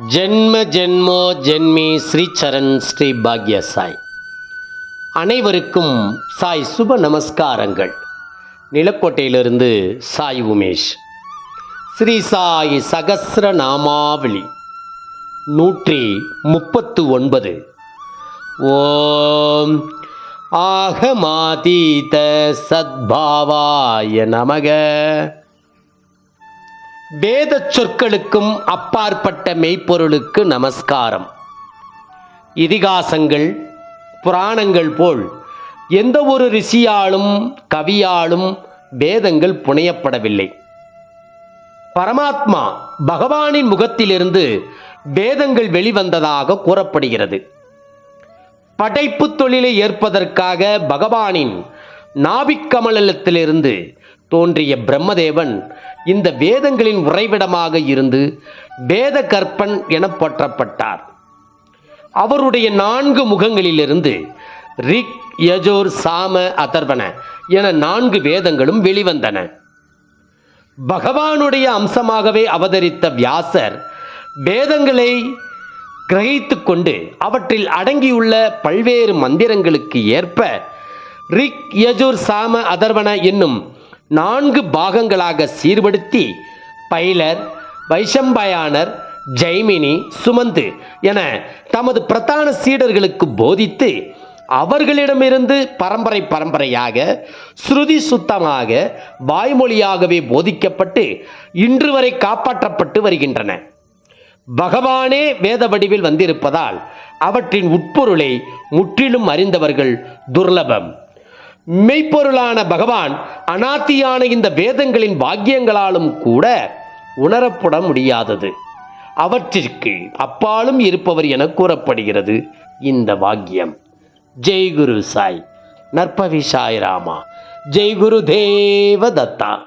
ஜென்ம ஜென்மோ ஜென்மி ஸ்ரீ சரண் ஸ்ரீ பாக்ய சாய். அனைவருக்கும் சாய் சுப நமஸ்காரங்கள். நிலக்கோட்டையிலிருந்து சாய் உமேஷ். ஸ்ரீ சாய் சகசிர நாமாவளி. நூற்றி முப்பத்து ஒன்பது. ஓம் ஆகமாதீத சத்பாவாய நமக. வேத சொற்களுக்கும் அப்பாற்பட்ட மெய்ப்பொருளுக்கு நமஸ்காரம். இதிகாசங்கள் புராணங்கள் போல் எந்த ஒரு ரிஷியாலும் கவியாலும் வேதங்கள் புனையப்படவில்லை. பரமாத்மா பகவானின் முகத்திலிருந்து வேதங்கள் வெளிவந்ததாக கூறப்படுகிறது. படைப்பு தொழிலை ஏற்பதற்காக பகவானின் நாபிக்கமலத்திலிருந்து தோன்றிய பிரம்மதேவன் இந்த வேதங்களின் உறைவிடமாக இருந்து வேத கற்பன் என போற்றப்பட்டார் அவருடைய நான்கு முகங்களிலிருந்து ரிக் யஜோர் சாம அதர்வன என நான்கு வேதங்களும் வெளிவந்தன. பகவானுடைய அம்சமாகவே அவதரித்த வியாசர் வேதங்களை கிரகித்து கொண்டு அவற்றில் அடங்கியுள்ள பல்வேறு மந்திரங்களுக்கு ஏற்ப ரிக் யஜுர் சாம அதர்வன என்னும் நான்கு பாகங்களாக சீர்படுத்தி பைலர் வைஷம்பயானர் ஜெய்மினி சுமந்து என தமது பிரதான சீடர்களுக்கு போதித்து அவர்களிடமிருந்து பரம்பரை பரம்பரையாக ஸ்ருதி சுத்தமாக வாய்மொழியாகவே போதிக்கப்பட்டு இன்று வரை காப்பாற்றப்பட்டு வருகின்றன. பகவானே வேத வடிவில் வந்திருப்பதால் அவற்றின் உட்பொருளை முற்றிலும் அறிந்தவர்கள் துர்லபம். மெய்ப்பொருளான பகவான் அனாத்தியான இந்த வேதங்களின் வாக்கியங்களாலும் கூட உணரப்பட முடியாதது. அவற்றிற்கு அப்பாலும் இருப்பவர் என கூறப்படுகிறது இந்த வாக்கியம். ஜெய் குரு சாய். நற்பவி சாய் ராமா. ஜெய் குரு தேவ தத்தா.